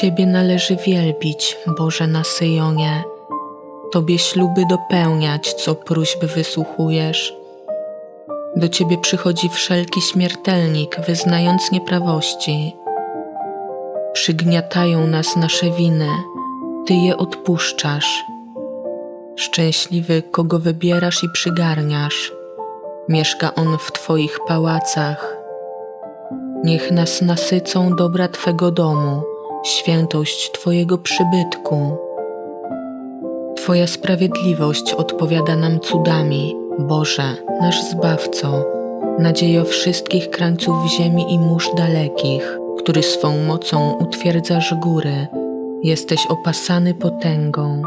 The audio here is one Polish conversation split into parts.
Ciebie należy wielbić, Boże na Syjonie. Tobie śluby dopełniać, co próśby wysłuchujesz. Do Ciebie przychodzi wszelki śmiertelnik, wyznając nieprawości. Przygniatają nas nasze winy, Ty je odpuszczasz. Szczęśliwy, kogo wybierasz i przygarniasz. Mieszka on w Twoich pałacach. Niech nas nasycą dobra Twego domu, świętość Twojego przybytku. Twoja sprawiedliwość odpowiada nam cudami, Boże, nasz Zbawco, nadziejo wszystkich krańców ziemi i mórz dalekich, który swą mocą utwierdzasz góry, jesteś opasany potęgą,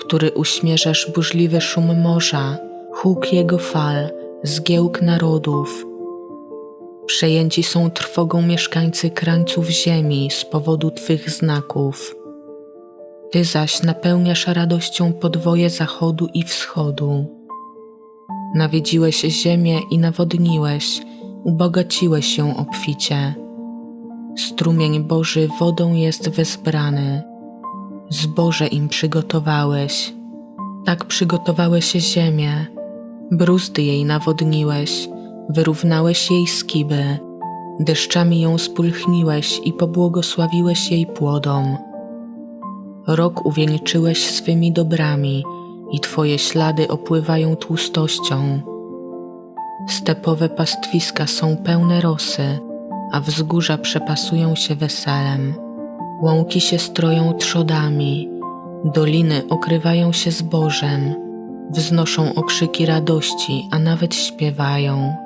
który uśmierzasz burzliwy szum morza, huk jego fal, zgiełk narodów. Przejęci są trwogą mieszkańcy krańców ziemi z powodu Twych znaków. Ty zaś napełniasz radością podwoje zachodu i wschodu. Nawiedziłeś ziemię i nawodniłeś, ubogaciłeś ją obficie. Strumień Boży wodą jest wezbrany. Zboże im przygotowałeś. Tak przygotowałeś ziemię. Bruzdy jej nawodniłeś, wyrównałeś jej skiby. Deszczami ją spulchniłeś i pobłogosławiłeś jej płodom. Rok uwieńczyłeś swymi dobrami i Twoje ślady opływają tłustością. Stepowe pastwiska są pełne rosy, a wzgórza przepasują się weselem. Łąki się stroją trzodami, doliny okrywają się zbożem, wznoszą okrzyki radości, a nawet śpiewają.